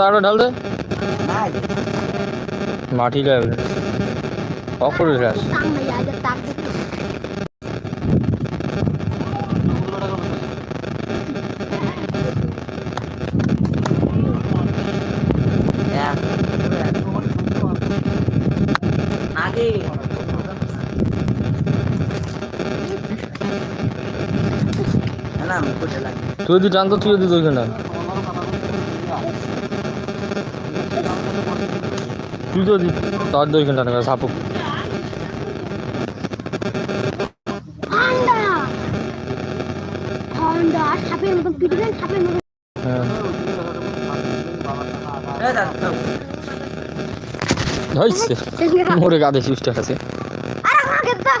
আরও ঢাল দে। মাটি লাগবে অপরে লাগে তুই যদি টান তো তুই যদি ওইখানে মতন হ্যাঁ এ দাদা হয়েছে মোরে গাদে সিস্টার আছে আরে আমাকে দাও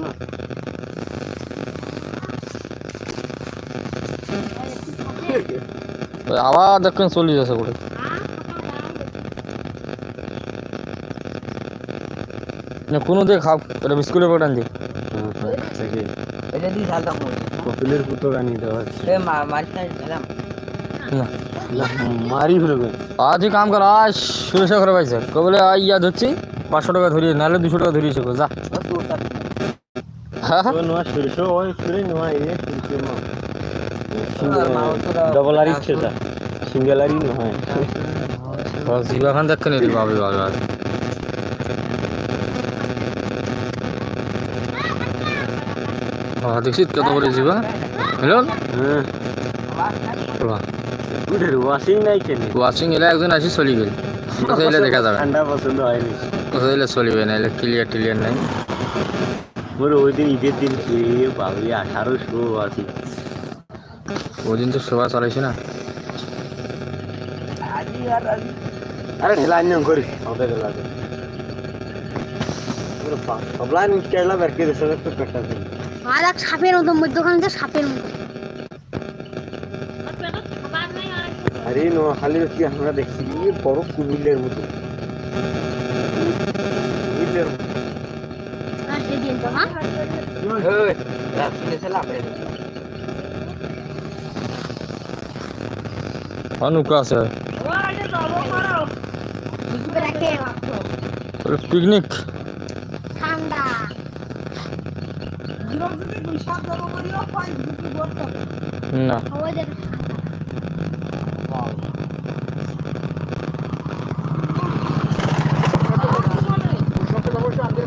দেওয়া এ মারতে না মারি ফেলবে আজই কাম কর আজ সুরেশা করে পাইছে কবলে আই ইয়া ধরছি পাঁচশো টাকা ধরিয়ে নাহলে দুশো টাকা ধরিয়েছে যা। হ্যাঁ তো ওই নোয়া। ডবল আর ইচ্ছে যা সিঙ্গেল আরই নহয় জিবা খান দেখ নি বাবু বাবু হ্যাঁ দেখছি কত করে জিবা হ্যাঁ। ওয়াশিং নাই কেন? ওয়াশিং এলে একজন আসি চলি গেল। কোথায় এলে দেখা যাবে? ঠান্ডা পছন্দ হয়নি। কোথায় এলে চলিবে না এলে ক্লিয়ার টিলিয়ার নাই। মোর ওই দিন ঈদের দিন বাবরি আঠারোশো আশি ওই দিন তো শোভা চালাইছে না। আজি আর ঢেলা আনিয়ম করি। ঢেলা সবলা কেরলা বের করে দেশে তো পেটা আর এক সাপের মতন মধ্যখানে যে সাপের মতন আরে নোয়াখালী কি আমরা দেখছি? কি বড় কুমিল্লের মতো। কুমিল্লের মতো। আর দিন তো হ্যাঁ এসে অনুকা আছে। পিকনিক। না।